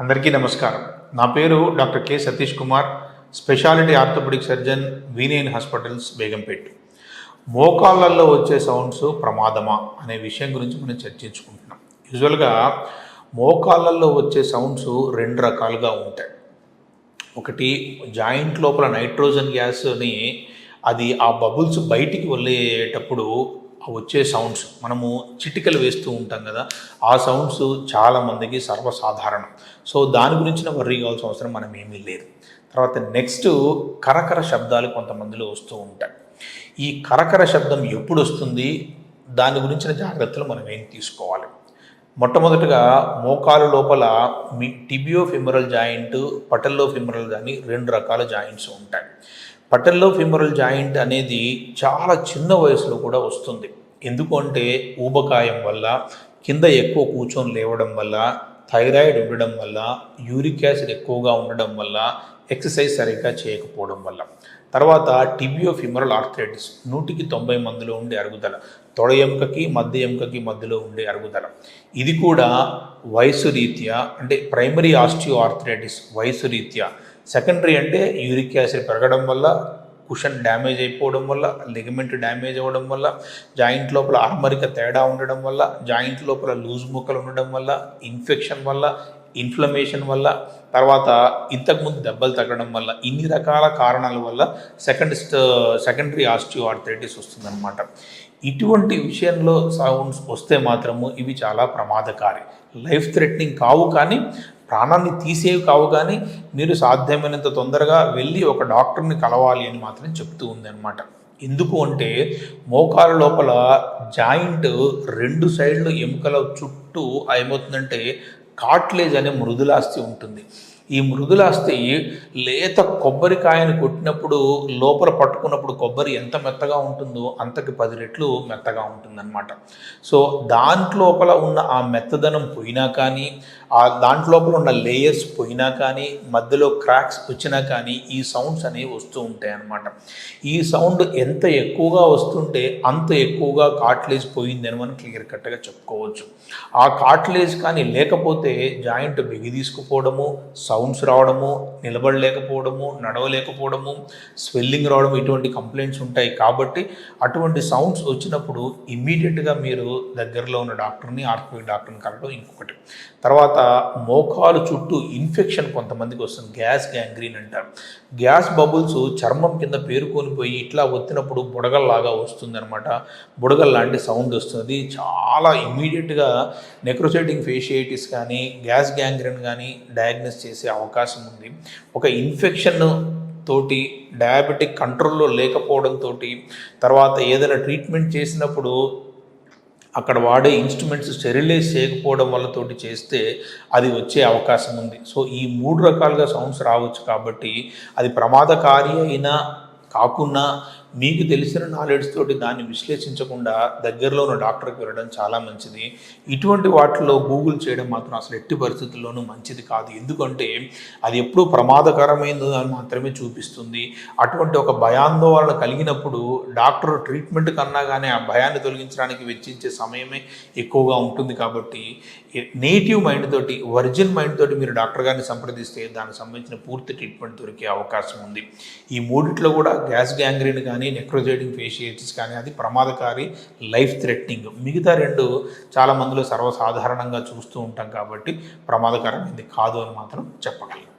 అందరికీ నమస్కారం. నా పేరు doctor K Satish Kumar speciality orthopaedic surgeon వీనేన్ hospitals Begumpet. మోకాళ్ళల్లో వచ్చే సౌండ్స్ ప్రమాదమా అనే విషయం గురించి మనం చర్చించుకుంటున్నాం. యూజువల్గా మోకాళ్ళల్లో వచ్చే సౌండ్స్ రెండు రకాలుగా ఉంటాయి. ఒకటి జాయింట్ లోపల నైట్రోజన్ గ్యాస్ని అది ఆ బబుల్స్ బయటికి వెళ్ళేటప్పుడు వచ్చే సౌండ్స్ మనము చిటికలు వేస్తూ ఉంటాం కదా ఆ సౌండ్స్ చాలామందికి సర్వసాధారణం. సో దాని గురించిన వర్రీ కావాల్సిన అవసరం మనం ఏమీ లేదు. తర్వాత నెక్స్ట్ కరకర శబ్దాలు కొంతమందిలో వస్తూ ఉంటాయి. ఈ కరకర శబ్దం ఎప్పుడు వస్తుంది? దాని గురించిన జాగ్రత్తలు మనం ఏం తీసుకోవాలి? మొట్టమొదటగా మోకాలు లోపల మీ టిబియో ఫిమరల్ జాయింట్ పటల్లో ఫిమరల్ కానీ రెండు రకాల జాయింట్స్ ఉంటాయి. పటల్లో ఫిమరల్ జాయింట్ అనేది చాలా చిన్న వయసులో కూడా వస్తుంది. ఎందుకంటే ఊబకాయం వల్ల కింద ఎక్కువ కూర్చొని లేవడం వల్ల థైరాయిడ్ ఉండడం వల్ల యూరిక్ యాసిడ్ ఎక్కువగా ఉండడం వల్ల ఎక్సర్సైజ్ సరిగ్గా చేయకపోవడం వల్ల. తర్వాత టిబియో ఫిమరల్ ఆర్థరైటిస్ నూటికి తొంభై మందిలో ఉండే అరుగుదల తొడ ఎముకకి మధ్య ఎముకకి మధ్యలో ఉండే అరుగుదల. ఇది కూడా వయసు రీత్యా అంటే ప్రైమరీ ఆస్టియో ఆర్థరైటిస్ వయసు రీత్యా సెకండరీ అంటే యూరిక్ యాసిడ్ పెరగడం వల్ల కుషన్ డ్యామేజ్ అయిపోవడం వల్ల లిగమెంట్ డ్యామేజ్ అవ్వడం వల్ల జాయింట్ లోపల ఆర్మరిక తేడా ఉండడం వల్ల జాయింట్ లోపల లూజ్ ముక్కలు ఉండడం వల్ల ఇన్ఫెక్షన్ వల్ల ఇన్ఫ్లమేషన్ వల్ల తర్వాత ఇంతకుముందు దెబ్బలు తగ్గడం వల్ల ఇన్ని రకాల కారణాల వల్ల సెకండ్ సెకండరీ ఆస్టియో ఆర్థరైటిస్ వస్తుందన్నమాట. ఇటువంటి విషయంలో సౌండ్స్ వస్తే మాత్రము ఇవి చాలా ప్రమాదకారి. లైఫ్ థ్రెటనింగ్ కావు కానీ ప్రాణాన్ని తీసేవి కావు కానీ మీరు సాధ్యమైనంత తొందరగా వెళ్ళి ఒక డాక్టర్ని కలవాలి అని మాత్రం చెప్తూ ఉంది అనమాట ఎందుకు అంటే మోకాల లోపల జాయింట్ రెండు సైడ్లు ఎముకల చుట్టూ ఏమవుతుందంటే కాట్లేజ్ అనే మృదులాస్తి ఉంటుంది. ఈ మృదులాస్తి లేత కొబ్బరికాయను కొట్టినప్పుడు లోపల పట్టుకున్నప్పుడు కొబ్బరి ఎంత మెత్తగా ఉంటుందో అంతకి పది రెట్లు మెత్తగా ఉంటుందన్నమాట. సో దాంట్లోపల ఉన్న ఆ మెత్తదనం పోయినా కానీ ఆ దాంట్లోపల ఉన్న లేయర్స్ పోయినా కానీ మధ్యలో క్రాక్స్ వచ్చినా కానీ ఈ సౌండ్స్ అనేవి వస్తూ ఉంటాయి అన్నమాట ఈ సౌండ్ ఎంత ఎక్కువగా వస్తుంటే అంత ఎక్కువగా కాట్లేజ్ పోయిందని మనం క్లియర్ కట్గా చెప్పుకోవచ్చు. ఆ కాట్లేజ్ కానీ లేకపోతే జాయింట్ బిగి తీసుకుపోవడము సౌండ్స్ రావడము నిలబడలేకపోవడము నడవలేకపోవడము స్వెల్లింగ్ రావడం ఇటువంటి కంప్లైంట్స్ ఉంటాయి. కాబట్టి అటువంటి సౌండ్స్ వచ్చినప్పుడు ఇమ్మీడియట్గా మీరు దగ్గరలో ఉన్న డాక్టర్ని ఆర్థోపెడిక్ డాక్టర్ని కలవడం ఇంకొకటి. తర్వాత మోకాలు చుట్టూ ఇన్ఫెక్షన్ కొంతమందికి వస్తుంది. గ్యాస్ గ్యాంగ్రీన్ అంటారు. గ్యాస్ బబుల్స్ చర్మం కింద పేరుకొని పోయి ఇట్లా ఒత్తినప్పుడు బుడగల్లాగా వస్తుంది అనమాట బుడగల్ లాంటి సౌండ్ వస్తుంది. చాలా ఇమ్మీడియట్గా నెక్రోసైటింగ్ ఫేషియైటిస్ కానీ గ్యాస్ గ్యాంగ్రీన్ కానీ డయాగ్నోస్ చేసే అవకాశం ఉంది. ఒక ఇన్ఫెక్షన్ తోటి డయాబెటిక్ కంట్రోల్లో లేకపోవడంతో తర్వాత ఏదైనా ట్రీట్మెంట్ చేసినప్పుడు అక్కడ వాడే ఇన్స్ట్రుమెంట్స్ స్టెరిలైజ్ చేయకపోవడం వల్ల తోటి చేస్తే అది వచ్చే అవకాశం ఉంది. సో ఈ మూడు రకాలుగా సౌండ్స్ రావచ్చు కాబట్టి అది ప్రమాదకారి అయినా కాకుండా మీకు తెలిసిన నాలెడ్జ్ తోటి దాన్ని విశ్లేషించకుండా దగ్గరలో ఉన్న డాక్టర్కి వెళ్ళడం చాలా మంచిది. ఇటువంటి వాటిలో గూగుల్ చేయడం మాత్రం అసలు ఎట్టి పరిస్థితుల్లోనూ మంచిది కాదు. ఎందుకంటే అది ఎప్పుడూ ప్రమాదకరమైనది అని మాత్రమే చూపిస్తుంది. అటువంటి ఒక భయాందోళన కలిగినప్పుడు డాక్టర్ ట్రీట్మెంట్ కన్నా కానీ ఆ భయాన్ని తొలగించడానికి వెచ్చించే సమయమే ఎక్కువగా ఉంటుంది కాబట్టి నేటివ్ మైండ్ తోటి ఒరిజిన్ మైండ్ తోటి మీరు డాక్టర్ గారిని సంప్రదిస్తే దానికి సంబంధించిన పూర్తి ట్రీట్మెంట్ దొరికే అవకాశం ఉంది. ఈ మూడిట్లో కూడా గ్యాస్ గ్యాంగ్రీన్ కానీ నెక్రోజైడింగ్ ఫేషియైటిస్ కానీ అది ప్రమాదకారి లైఫ్ థ్రెట్నింగ్ మిగతా రెండు చాలా మందిలో సర్వసాధారణంగా చూస్తూ ఉంటాం కాబట్టి ప్రమాదకరమైనది కాదు అని మాత్రం చెప్పగలం.